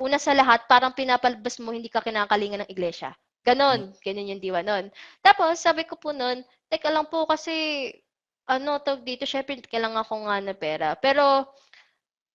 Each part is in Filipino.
una sa lahat, parang pinapalabas mo hindi ka kinakalingan ng iglesia. Ganon, ganun yung diwa nun. Tapos, sabi ko po nun, teka lang po kasi, ano, tawag dito, syempre, kailangan ko nga na pera. Pero,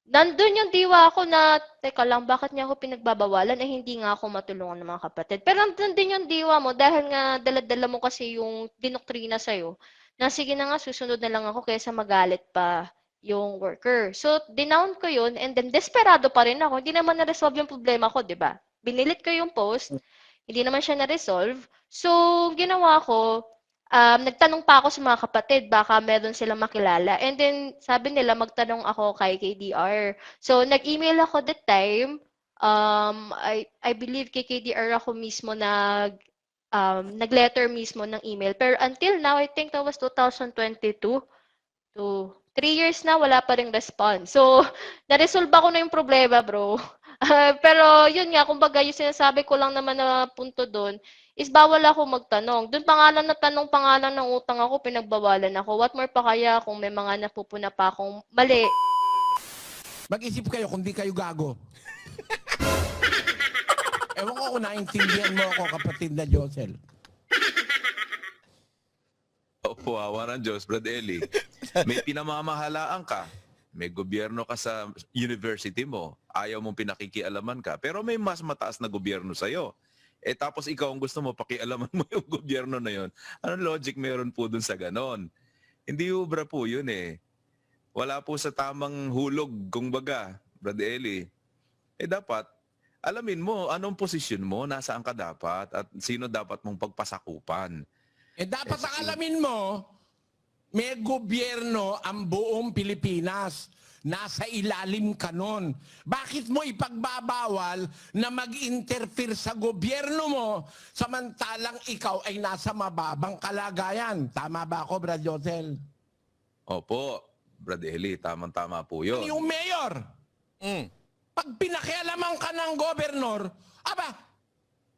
nandun yung diwa ako na, teka lang, bakit niya ako pinagbabawalan? Eh, hindi nga ako matulungan ng mga kapatid. Pero nandun din yung diwa mo dahil nga dala-dala mo kasi yung dinoktrina sa'yo na sige na nga, susunod na lang ako kaysa magalit pa yung worker. So, dinown ko yun and then desperado pa rin ako. Hindi naman na-resolve yung problema ko, di ba? Binilit ko yung post, hindi naman siya na-resolve. So, ginawa ko, um, nagtanong pa ako sa mga kapatid, baka meron silang makilala. And then, sabi nila, magtanong ako kay KDR. So, nag-email ako that time. Um, I, I believe kay KDR ako mismo nag, um, nag-letter mismo ng email. Pero until now, I think that was 2022 to three years na, wala pa ring response. So, na-resolve ako na yung problema, bro. Ah, pero, yun nga, kumbaga, yung sinasabi ko lang naman na punto doon, is bawal ako magtanong. Doon pangalan na tanong pangalan ng utang ako, pinagbawalan ako. What more pa kaya kung may mga napupuna pa akong mali? Mag-isip kayo kung di kayo gago. Ewan ko kung naintindihan mo ako, kapatid na Josel. Opo, awa ng Diyos, Brad Eli. May pinamamahalaan ka. May gobyerno ka sa university mo. Ayaw mong pinakikialaman ka. Pero may mas mataas na gobyerno sa'yo. Eh tapos ikaw ang gusto mo, pakialaman mo yung gobyerno na yon. Anong logic meron po dun sa ganon? Hindi ubra po yun eh. Wala po sa tamang hulog, kung baga, Brad Eli. Eh dapat, alamin mo anong posisyon mo, nasaan ka dapat, at sino dapat mong pagpasakupan. Eh dapat ang alamin mo, may gobyerno ang buong Pilipinas. Nasa ilalim ka nun. Bakit mo ipagbabawal na mag-interfere sa gobyerno mo samantalang ikaw ay nasa mababang kalagayan? Tama ba ako, Brad Josel? Opo, Brad Eli, tamang-tama po yun. Yung mayor, Mm. pag pinakialaman ka ng gobernor, aba,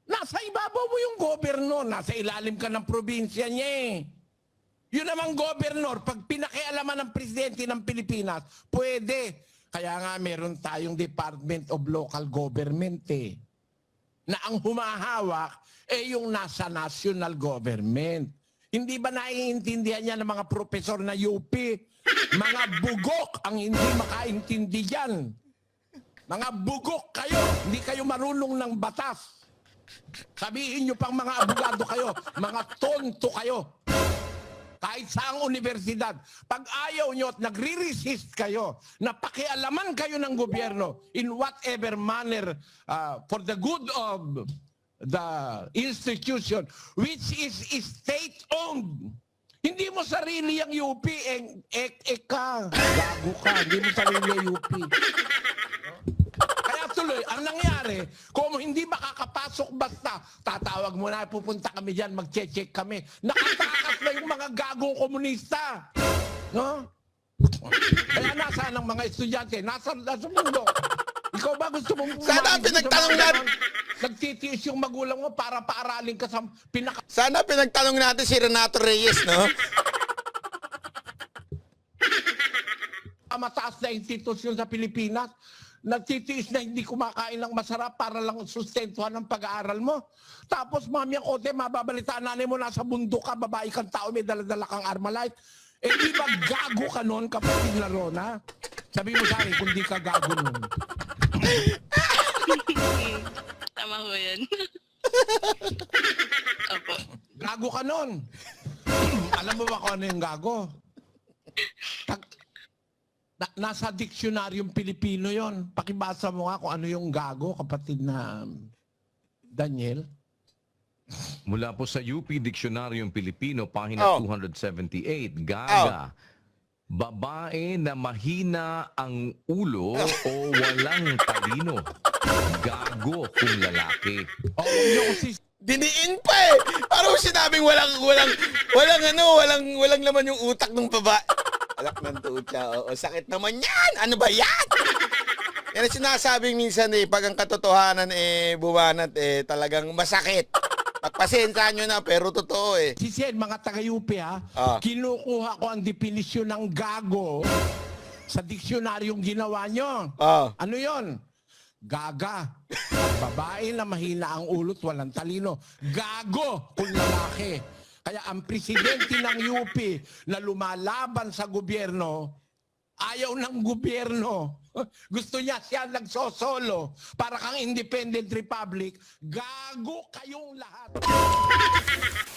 nasa ibabaw mo yung gobernor, nasa ilalim ka ng probinsya niya eh. Yun namang gobernor, pag pinakialaman ng presidente ng Pilipinas, pwede. Kaya nga meron tayong Department of Local Government eh. Na ang humahawak eh yung nasa national government. Hindi ba naiintindihan niya ng mga profesor na UP? Mga bugok ang hindi makaintindi yan. Mga bugok kayo, hindi kayo marunong ng batas. Sabihin nyo pang mga abogado kayo, mga tonto kayo. Kahit saang universidad, pag ayaw nyo at nagre-resist kayo, na pakialaman kayo ng gobyerno in whatever manner uh, for the good of the institution which is state-owned. Hindi mo sarili ang UP, ek, ek, ek ka. Gago ka, hindi mo sarili ang UP. Tuloy, ang nangyari, kung hindi makakapasok basta, tatawag mo na, pupunta kami dyan, mag-check kami. Nakatakas na yung mga gagong komunista. No? Kaya nasaan ang mga estudyante? Nasa, nasa mundo. Ikaw ba gusto mong Sana pinagtanong natin-? Nagtitiis yung magulang mo para paaralin ka sa pinaka... Sana pinagtanong natin si Renato Reyes, no? mataas na institusyon sa Pilipinas, nagtitiis na hindi kumakain ng masarap para lang sustentuhan ng pag-aaral mo. Tapos mami ang kote, mababalitaan nanay mo nasa bundok ka, babae kang tao, may daladala kang Armalite. Eh di ba gago ka nun, kapatid na Rona? Sabi mo sa akin, kung di ka gago nun. Tama ko yan. Opo. Gago ka nun. Alam mo ba kung ano yung gago? Tag- na- nasa diksyonaryo Pilipino yon. Pakibasa mo nga kung ano yung gago, kapatid na Daniel. Mula po sa UP Diksionaryong Pilipino, pahina Oh. 278, gaga. Babae na mahina ang ulo o walang talino. Gago kung lalaki. O, huwag niyo ko sis- Diniin pa eh. Parang sinabing walang, walang, walang ano, walang, walang laman yung utak ng baba. Alak ng tutsa. Oo, sakit naman yan. Ano ba yan? Yan ang sinasabing minsan eh, pag ang katotohanan eh, bumanat eh, talagang masakit. Pagpasensya nyo na, pero totoo eh. Si Sen, mga taga-UP ha, Ah. kinukuha ko ang definisyon ng gago sa diksionaryong ginawa nyo. Ah. Ano yon? gaga. Babae na mahina ang ulot, walang talino. Gago kung lalaki. Kaya ang presidente ng UP na lumalaban sa gobyerno, ayaw ng gobyerno. Gusto niya siya nagsosolo para kang independent republic. Gago kayong lahat.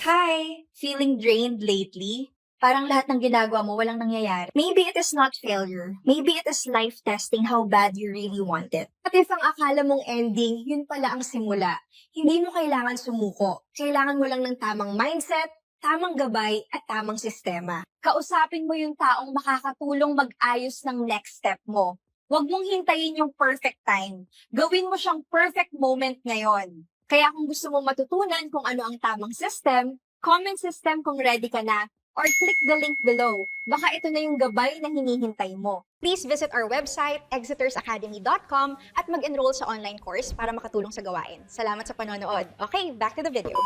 Hi! Feeling drained lately? Parang lahat ng ginagawa mo walang nangyayari. Maybe it is not failure. Maybe it is life testing how bad you really want it. At if ang akala mong ending, yun pala ang simula. Hindi mo kailangan sumuko. Kailangan mo lang ng tamang mindset, tamang gabay, at tamang sistema. Kausapin mo yung taong makakatulong mag-ayos ng next step mo. Huwag mong hintayin yung perfect time. Gawin mo siyang perfect moment ngayon. Kaya kung gusto mo matutunan kung ano ang tamang system, comment system kung ready ka na, or click the link below. Baka ito na yung gabay na hinihintay mo. Please visit our website, exitersacademy.com, at mag-enroll sa online course para makatulong sa gawain. Salamat sa panonood. Okay, back to the video.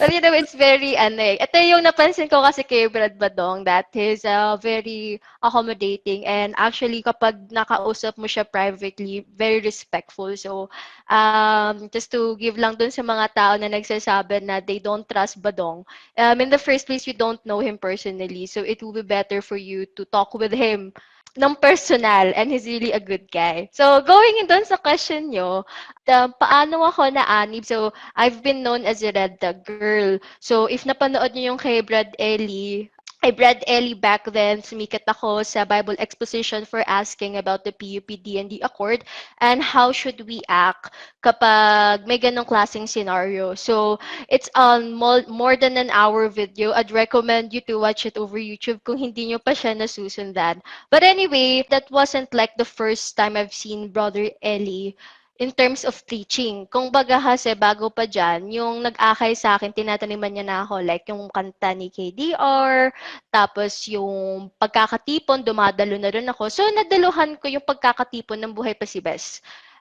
But you know, it's very, ano eh. Ito yung napansin ko kasi kay Brad Badong that he's uh, very accommodating and actually kapag nakausap mo siya privately, very respectful. So, um, just to give lang dun sa mga tao na nagsasabi na they don't trust Badong. Um, in the first place, you don't know him personally. So, it will be better for you to talk with him ng personal and he's really a good guy. So, going in dun sa question nyo, the, paano ako na-anib? So, I've been known as a red dog girl. So, if napanood niyo yung kay Brad Ellie, kay Brad Ellie back then, sumikat ako sa Bible exposition for asking about the PUPD and the Accord and how should we act kapag may ganong klaseng scenario. So, it's on more than an hour video. I'd recommend you to watch it over YouTube kung hindi nyo pa siya nasusundan. But anyway, that wasn't like the first time I've seen Brother Ellie in terms of teaching. Kung baga kasi bago pa dyan, yung nag-akay sa akin, tinataniman niya na ako. Like yung kanta ni KDR, tapos yung pagkakatipon, dumadalo na rin ako. So, nadaluhan ko yung pagkakatipon ng Buhay Pasibes.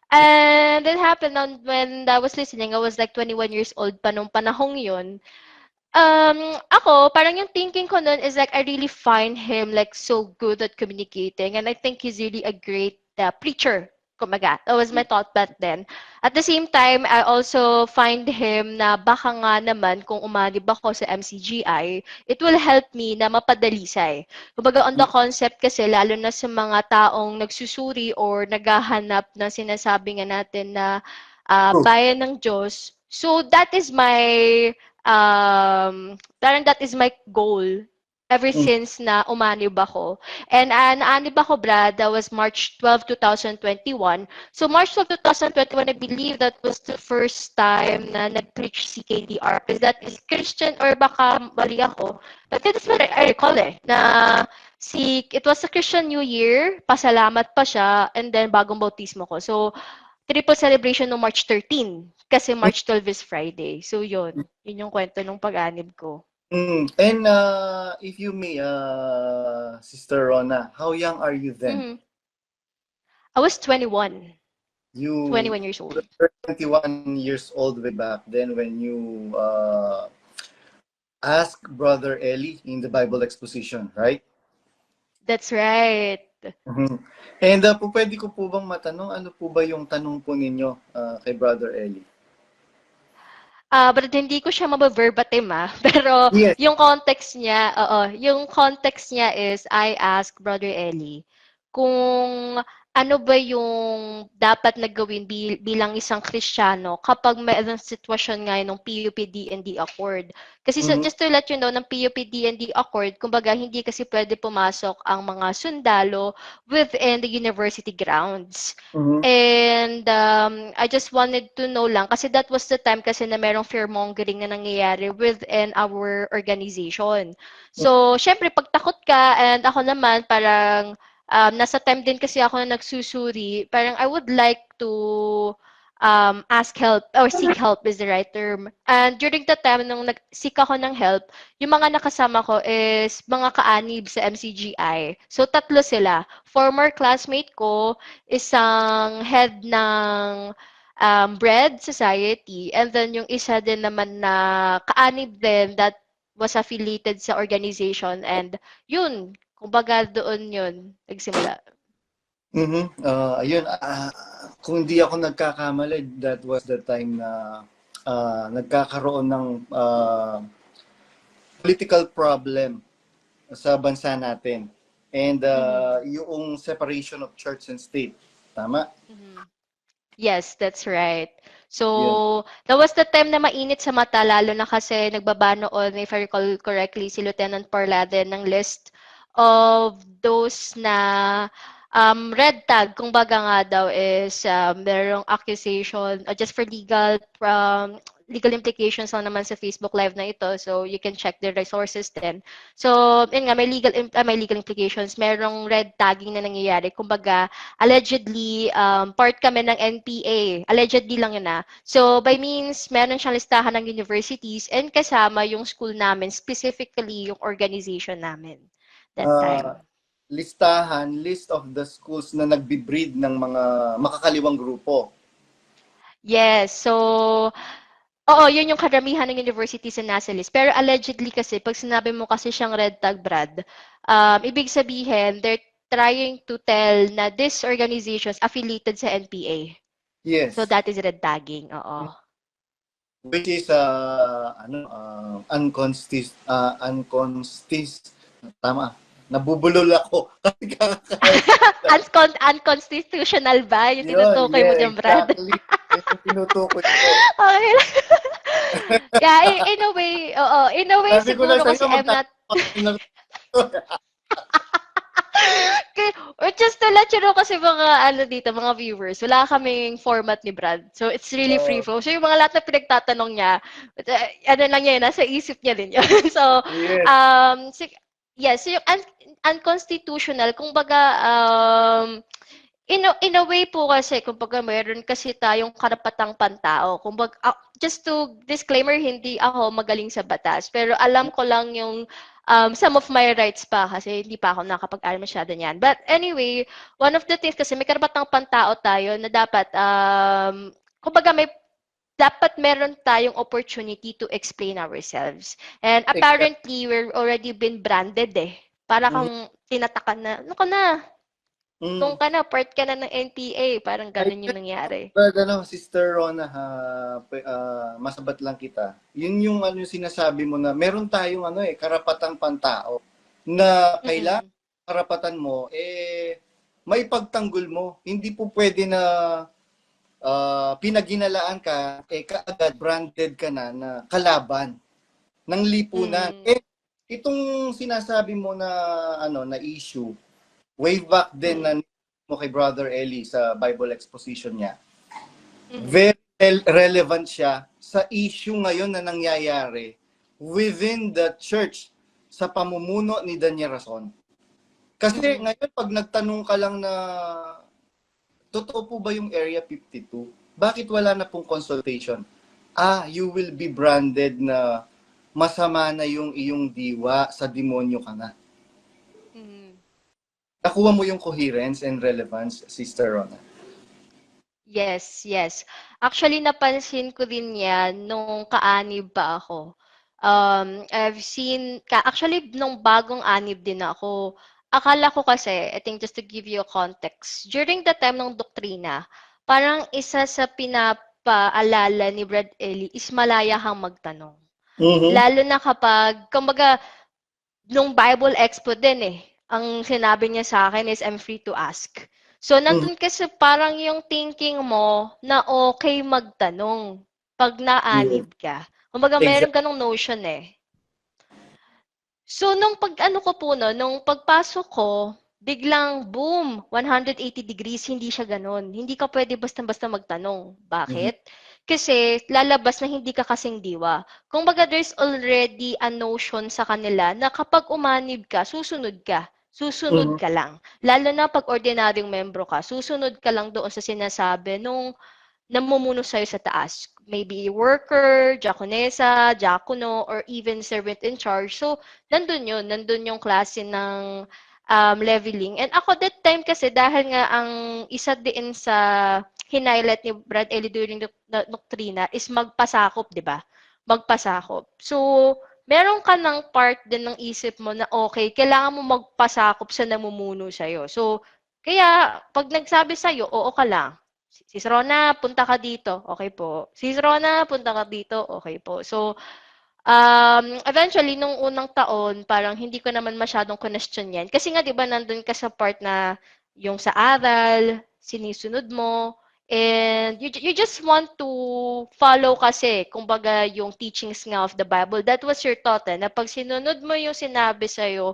And it happened when I was listening, I was like 21 years old pa nung panahong yun. Um, ako, parang yung thinking ko nun is like, I really find him like so good at communicating. And I think he's really a great uh, preacher. Kumaga, that was my thought back then. At the same time, I also find him na baka nga naman kung umanib ako sa MCGI, it will help me na mapadalisay. Kumbaga, on the concept kasi, lalo na sa mga taong nagsusuri or naghahanap na sinasabi nga natin na ah, bayan ng Diyos. So, that is my, um, parang that is my goal ever since na umanib ako. And uh, naanib ako, Brad, that was March 12, 2021. So, March 12, 2021, I believe that was the first time na nag-preach si KDR. Because that is Christian or baka mali ako. But that is what I recall eh, na si, it was a Christian New Year, pasalamat pa siya, and then bagong bautismo ko. So, triple celebration no March 13 kasi March 12 is Friday. So, yun. Yun yung kwento ng pag-anib ko. Mm. And uh, if you may, uh, Sister Rona, how young are you then? Mhm. I was 21. You 21 years old. were 21 years old way back then when you uh, asked Brother Eli in the Bible exposition, right? That's right. Mhm. And uh, po, pwede ko po bang matanong, ano po ba yung tanong po ninyo uh, kay Brother Eli? Ah, but hindi ko siya mabaverbatim ah. Pero Yes. yung context niya, oo, yung context niya is I ask Brother Eli kung ano ba yung dapat na gawin bi- bilang isang Kristiyano kapag may sitwasyon nga ng PUPD and the Accord. Kasi so, Mhm. just to let you know, ng PUPD and the Accord, kumbaga hindi kasi pwede pumasok ang mga sundalo within the university grounds. Mhm. And um, I just wanted to know lang, kasi that was the time kasi na merong fear-mongering na nangyayari within our organization. So, syempre, pag takot ka, and ako naman, parang, um, nasa time din kasi ako na nagsusuri, parang I would like to um, ask help, or seek help is the right term. And during the time nung nag-seek ako ng help, yung mga nakasama ko is mga kaanib sa MCGI. So, tatlo sila. Former classmate ko, isang head ng um, Bread Society, and then yung isa din naman na kaanib din that was affiliated sa organization. And yun, kumbaga doon yun, nagsimula. Mhm. Ah, ayun, ah, kung hindi ako nagkakamali, that was the time na ah, nagkakaroon ng ah, political problem sa bansa natin. And ah, yung separation of church and state. Tama? Mhm. Yes, that's right. So, that was the time na mainit sa mata, lalo na kasi nagbaba noon, if I recall correctly, si Lieutenant Parlade ng list of those na um, red tag, kung baga nga daw is um, merong accusation uh, just for legal um, legal implications lang naman sa Facebook Live na ito. So, you can check the resources din. So, yun nga, may legal, ah, may legal implications. Merong red tagging na nangyayari. Kumbaga, allegedly, um, part kami ng NPA. Allegedly lang yun na. So, by means, meron siyang listahan ng universities and kasama yung school namin, specifically yung organization namin that Ah, time. listahan, list of the schools na nagbi-breed ng mga makakaliwang grupo. Yes, so, oo, yun yung karamihan ng universities na nasa list. Pero allegedly kasi, pag sinabi mo kasi siyang red tag, Brad, um, ibig sabihin, they're trying to tell na this organization is affiliated sa NPA. Yes. So that is red tagging, oo. which is uh, ano uh, unconstis uh, unconstis tama nabubulol ako kasi Uncon- unconstitutional ba? Yung Yun, tinutukoy mo yeah, dyan, Brad? exactly. Yung tinutukoy ko Okay yeah, in, in a way, oo, in a way, Sabi ko siguro kasi sa'yo, I'm not or just to let you know kasi mga ano dito, mga viewers, wala kaming format ni Brad. So it's really Oo. free flow. So yung mga lahat na pinagtatanong niya, uh, ano lang yan, nasa isip niya din yun. so, yes. um, si- yes, so yung un- unconstitutional, kung baga, um, in a, in a way po kasi, kung baga meron kasi tayong karapatang pantao. Kung baga, ah, just to disclaimer, hindi ako magaling sa batas. Pero alam ko lang yung um, some of my rights pa kasi hindi pa ako nakapag-aral masyado niyan. But anyway, one of the things kasi may karapatang pantao tayo na dapat, um, kumbaga may dapat meron tayong opportunity to explain ourselves. And Exactly. apparently, we're already been branded eh. Para kang tinatakan na, ano ka na, Mm. ka na, part ka na ng NPA. Parang ganun yung nangyari. But ano, Sister Rona, ha, ah, masabat lang kita. Yun yung ano yung sinasabi mo na meron tayong ano eh, karapatang pantao na kailangan Mhm. karapatan mo eh may pagtanggol mo. Hindi po pwede na ah, pinaginalaan ka eh kaagad branded ka na na kalaban ng lipunan. Mm. Eh itong sinasabi mo na ano na issue way back then na mo kay Brother Eli sa Bible exposition niya. Mhm. Very rel- relevant siya sa issue ngayon na nangyayari within the church sa pamumuno ni Daniel Rason. Kasi Mhm. ngayon pag nagtanong ka lang na totoo po ba yung Area 52? Bakit wala na pong consultation? Ah, you will be branded na masama na yung iyong diwa sa demonyo ka na. Mhm. Nakuha mo yung coherence and relevance, Sister Rona. Yes, yes. Actually, napansin ko din yan nung kaanib pa ako. Um, I've seen, actually, nung bagong anib din ako, akala ko kasi, I think just to give you a context, during the time ng doktrina, parang isa sa pinapaalala ni Brad Ellie is malaya kang magtanong. Mhm. Lalo na kapag, kumbaga, nung Bible Expo din eh, ang sinabi niya sa akin is, I'm free to ask. So, nandun kasi parang yung thinking mo na okay magtanong pag naanib ka. Kumbaga, meron ganong notion eh. So, nung pag ano ko po no, nung pagpasok ko, biglang boom, 180 degrees, hindi siya ganon. Hindi ka pwede basta-basta magtanong. Bakit? Kasi lalabas na hindi ka kasing diwa. Kung baga there's already a notion sa kanila na kapag umanib ka, susunod ka. Susunod Mhm. ka lang. Lalo na pag ordinaryong membro ka, susunod ka lang doon sa sinasabi nung namumuno sa'yo sa taas. Maybe worker, diakonesa, diakono, or even servant in charge. So, nandun yun. Nandun yung klase ng um, leveling. And ako that time kasi dahil nga ang isa din sa hinighlight ni Brad Ellie during the, doctrina is magpasakop, di ba? Magpasakop. So, meron ka ng part din ng isip mo na okay, kailangan mo magpasakop sa namumuno sa'yo. So, Kaya, pag nagsabi sa'yo, oo ka lang. Sis Rona, punta ka dito. Okay po. Sis Rona, punta ka dito. Okay po. So, um, eventually, nung unang taon, parang hindi ko naman masyadong question yan. Kasi nga, di ba, nandun ka sa part na yung sa aral, sinisunod mo, and you, you just want to follow kasi, kumbaga, yung teachings nga of the Bible. That was your thought, eh, na pag sinunod mo yung sinabi sa'yo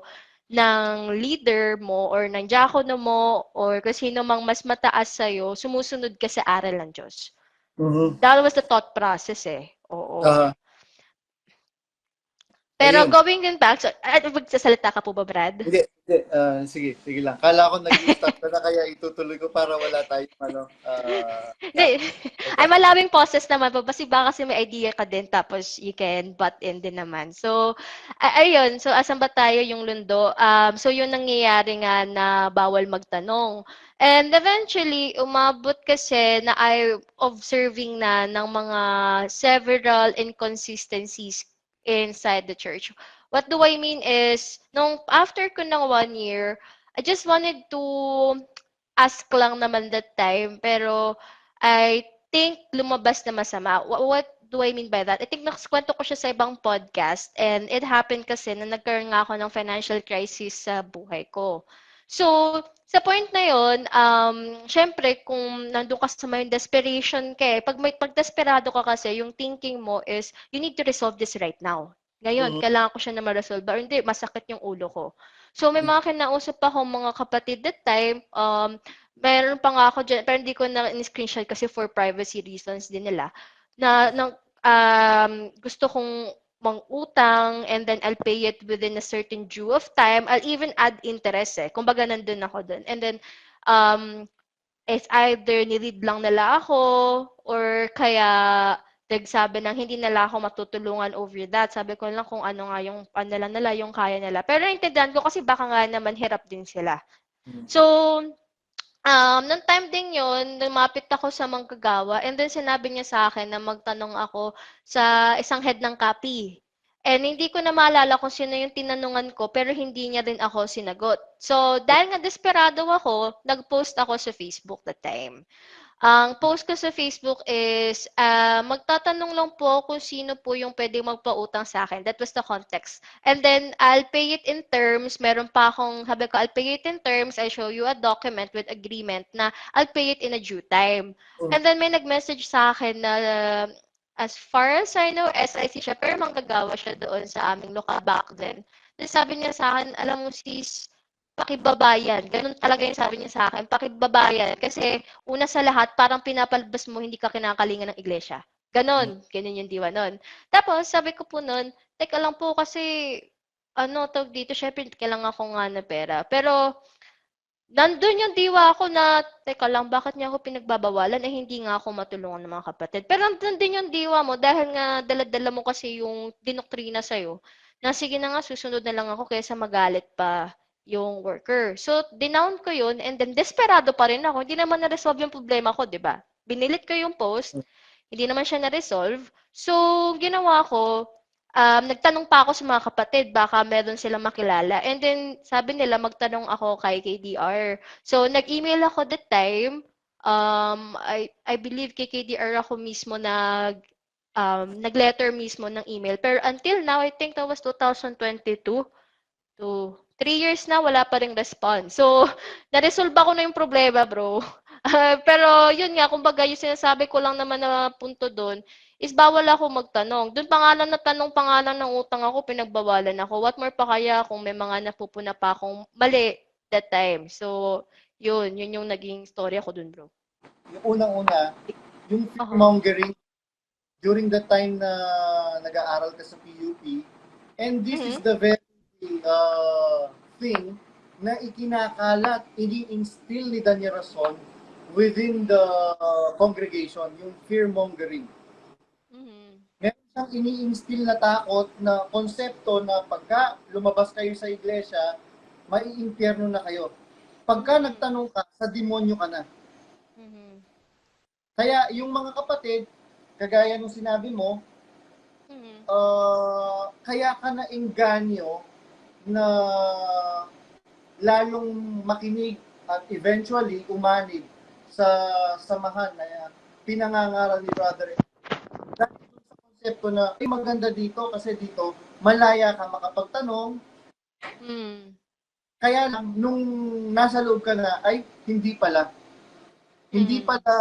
ng leader mo or ng diakono mo or kung sino mang mas mataas sa'yo, sumusunod ka sa aral ng Diyos. Mhm. That was the thought process eh. Oo. Ah, Pero ayun. going in back, so, ah, magsasalita ka po ba, Brad? Hindi, hindi. Ah, sige, sige lang. Kala ko nag-stop ka na kaya itutuloy ko para wala tayong ano. ah, Hindi. Ay, malaming process naman po. Kasi baka kasi may idea ka din, tapos you can butt in din naman. So, ay- ayun. So, asan ba tayo yung lundo? Um, so, yun nangyayari nga na bawal magtanong. And eventually, umabot kasi na I observing na ng mga several inconsistencies inside the church. What do I mean is, nung after ko ng one year, I just wanted to ask lang naman that time, pero I think lumabas na masama. Wha- What do I mean by that? I think nakakwento ko siya sa ibang podcast and it happened kasi na nagkaroon nga ako ng financial crisis sa buhay ko. So, sa point na yon, um, syempre, kung nandun ka sa may desperation ka eh, pag, may, pag desperado ka kasi, yung thinking mo is, you need to resolve this right now. Ngayon, Mhm. kailangan ko siya na ma-resolve or hindi, masakit yung ulo ko. So, may mga kinausap ako mga kapatid that time, um, meron pa nga ako dyan, pero hindi ko na in-screenshot kasi for privacy reasons din nila, na, na um, gusto kong mangutang and then I'll pay it within a certain due of time. I'll even add interest eh. Kumbaga nandun ako dun. And then, um, it's either niread lang nila ako or kaya nagsabi ng hindi nila ako matutulungan over that. Sabi ko lang kung ano nga yung ano lang nila, yung kaya nila. Pero naintindihan ko kasi baka nga naman hirap din sila. So, um, nung time din yun, lumapit ako sa manggagawa and then sinabi niya sa akin na magtanong ako sa isang head ng copy. And hindi ko na maalala kung sino yung tinanungan ko, pero hindi niya rin ako sinagot. So, dahil nga desperado ako, nag-post ako sa Facebook that time. Ang post ko sa Facebook is, ah, magtatanong lang po kung sino po yung pwede magpautang sa akin. That was the context. And then, I'll pay it in terms. Meron pa akong, sabi ko, I'll pay it in terms. I show you a document with agreement na I'll pay it in a due time. And then, may nag-message sa akin na, as far as I know, SIC siya, pero manggagawa siya doon sa aming local back then. Then sabi niya sa akin, alam mo sis, pakibabayan. Ganun talaga yung sabi niya sa akin, pakibabayan. Kasi una sa lahat, parang pinapalabas mo, hindi ka kinakalingan ng iglesia. Ganon. Ganun yung diwa nun. Tapos, sabi ko po nun, teka lang po kasi, ano, tawag dito, syempre, kailangan ko nga na pera. Pero, nandun yung diwa ako na, teka lang, bakit niya ako pinagbabawalan? Eh, hindi nga ako matulungan ng mga kapatid. Pero nandun din yung diwa mo dahil nga dala-dala mo kasi yung dinoktrina sa'yo na sige na nga, susunod na lang ako kaysa magalit pa yung worker. So, dinown ko yun and then desperado pa rin ako. Hindi naman na-resolve yung problema ko, di ba? Binilit ko yung post, hindi naman siya na-resolve. So, ginawa ko, um, nagtanong pa ako sa mga kapatid, baka meron silang makilala. And then, sabi nila, magtanong ako kay KDR. So, nag-email ako that time. Um, I, I believe kay KDR ako mismo nag, um, nag-letter mismo ng email. Pero until now, I think that was 2022 to three years na, wala pa ring response. So, na-resolve ako na yung problema, bro. Ah, pero, yun nga, kumbaga, yung sinasabi ko lang naman na punto doon, is bawal ako magtanong. Doon pangalan na tanong pangalan ng utang ako, pinagbawalan ako. What more pa kaya kung may mga napupuna pa akong mali that time. So, yun, yun yung naging story ako dun, bro. yung unang-una, yung Aha. mongering during the time na nag-aaral ka sa PUP, and this is the very uh, thing na ikinakalat, ini-instill ni Daniel Rason within the congregation, yung fear-mongering. Mhm. Meron siyang ini-instill na takot na konsepto na pagka lumabas kayo sa iglesia, maiimpyerno na kayo. Pagka nagtanong ka, sa demonyo ka na. Mhm. Kaya yung mga kapatid, kagaya nung sinabi mo, Mhm. uh, kaya ka na engganyo na lalong makinig at eventually umanib sa samahan na pinangangaral ni Brother dahil sa konsepto na ay maganda dito kasi dito malaya ka makapagtanong. Mm. kaya lang nung nasa loob ka na ay hindi pala. Hindi Mm. pala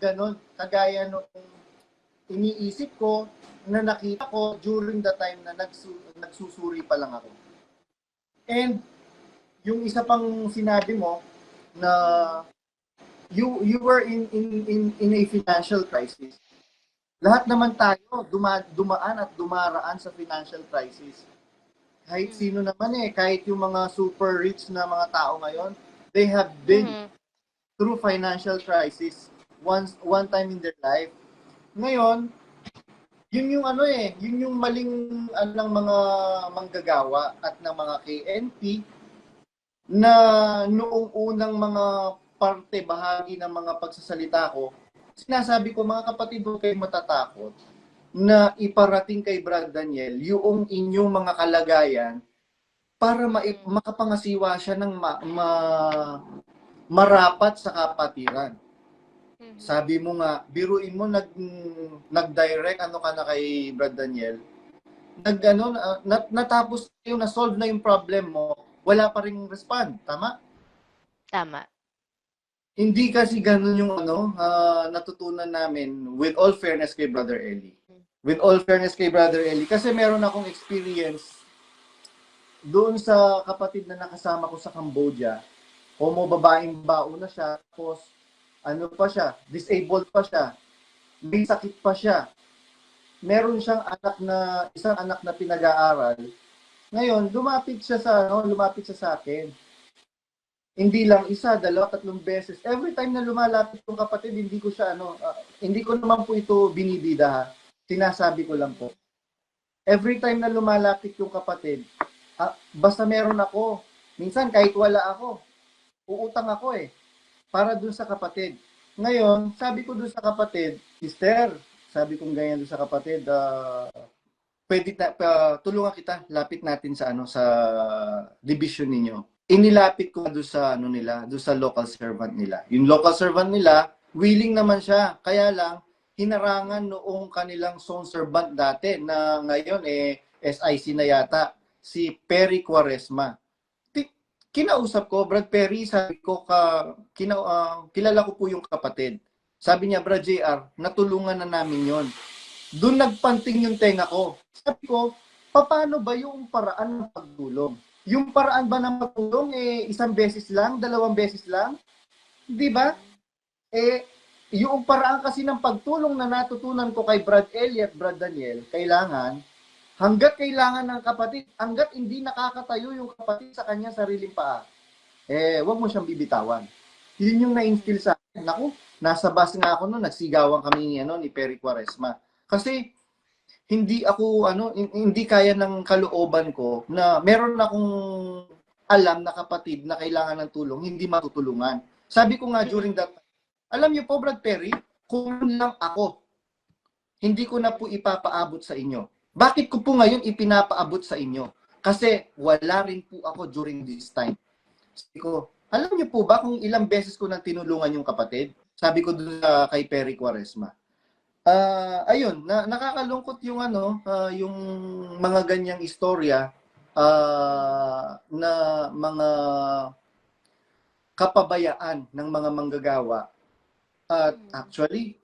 ganon. Kagaya nung iniisip ko na nakita ko during the time na nagsu- nagsusuri pa lang ako and yung isa pang sinabi mo na you you were in in in, in a financial crisis lahat naman tayo duma, dumaan at dumaraan sa financial crisis kahit sino naman eh, kahit yung mga super rich na mga tao ngayon, they have been Mhm. through financial crisis once one time in their life. Ngayon, yun yung ano eh, yun yung maling ano, ng mga manggagawa at ng mga KNP na noong unang mga parte bahagi ng mga pagsasalita ko, sinasabi ko mga kapatid, huwag kayong matatakot na iparating kay Brad Daniel yung inyong mga kalagayan para ma- makapangasiwa siya ng ma- ma- marapat sa kapatiran. Mhm. Sabi mo nga, biruin mo nag nag-direct ano ka na kay Brad Daniel. Nag ano na- nat- natapos yung na solve na yung problem mo, wala pa ring respond, tama? Tama. Hindi kasi ganun yung ano, ah, natutunan namin with all fairness kay Brother Eli. With all fairness kay Brother Eli. Kasi meron akong experience doon sa kapatid na nakasama ko sa Cambodia. Homo babaeng bao na siya. Tapos, ano pa siya, disabled pa siya. May sakit pa siya. Meron siyang anak na, isang anak na pinag-aaral. Ngayon, lumapit siya sa, ano, lumapit siya sa akin hindi lang isa, dalawa, tatlong beses. Every time na lumalapit yung kapatid, hindi ko siya ano, ah, hindi ko naman po ito binibida ha. Sinasabi ko lang po. Every time na lumalapit yung kapatid, ah, basta meron ako. Minsan kahit wala ako, uutang ako eh para dun sa kapatid. Ngayon, sabi ko dun sa kapatid, Sister, sabi kong ganyan dun sa kapatid, ah, pwede na, pa- tulungan kita, lapit natin sa ano sa division ninyo inilapit ko doon sa ano nila, doon sa local servant nila. Yung local servant nila, willing naman siya. Kaya lang hinarangan noong kanilang zone servant dati na ngayon eh SIC na yata si Perry Quaresma. Kinausap ko, Brad Perry, sabi ko ka kina, ah, kilala ko po yung kapatid. Sabi niya, Brad JR, natulungan na namin yon. Doon nagpanting yung tenga ko. Sabi ko, paano ba yung paraan ng pagtulong? Yung paraan ba ng matulong eh isang beses lang, dalawang beses lang? 'Di ba? Eh yung paraan kasi ng pagtulong na natutunan ko kay Brad Elliot, Brad Daniel, kailangan hangga't kailangan ng kapatid, hangga't hindi nakakatayo yung kapatid sa kanya sariling paa, eh wag mo siyang bibitawan. Yun yung na-instill sa akin. Naku, nasa bus nga ako noon, nagsigawan kami ni, ano, ni Perry Quaresma. Kasi hindi ako ano hin- hindi kaya ng kalooban ko na meron akong alam na kapatid na kailangan ng tulong hindi matutulungan. Sabi ko nga during that alam niyo po Brad Perry, kung lang ako hindi ko na po ipapaabot sa inyo. Bakit ko po ngayon ipinapaabot sa inyo? Kasi wala rin po ako during this time. Sabi ko, alam niyo po ba kung ilang beses ko nang tinulungan yung kapatid? Sabi ko doon sa kay Perry Quaresma. Ah, ayun, na, nakakalungkot yung ano, ah, yung mga ganyang istorya ah, na mga kapabayaan ng mga manggagawa. At actually,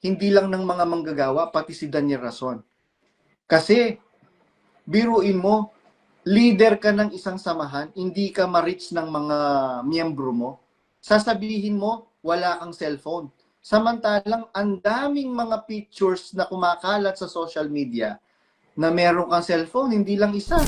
hindi lang ng mga manggagawa, pati si Daniel Rason. Kasi, biruin mo, leader ka ng isang samahan, hindi ka ma-reach ng mga miyembro mo, sasabihin mo, wala kang cellphone. Samantalang ang daming mga pictures na kumakalat sa social media na meron kang cellphone, hindi lang isa.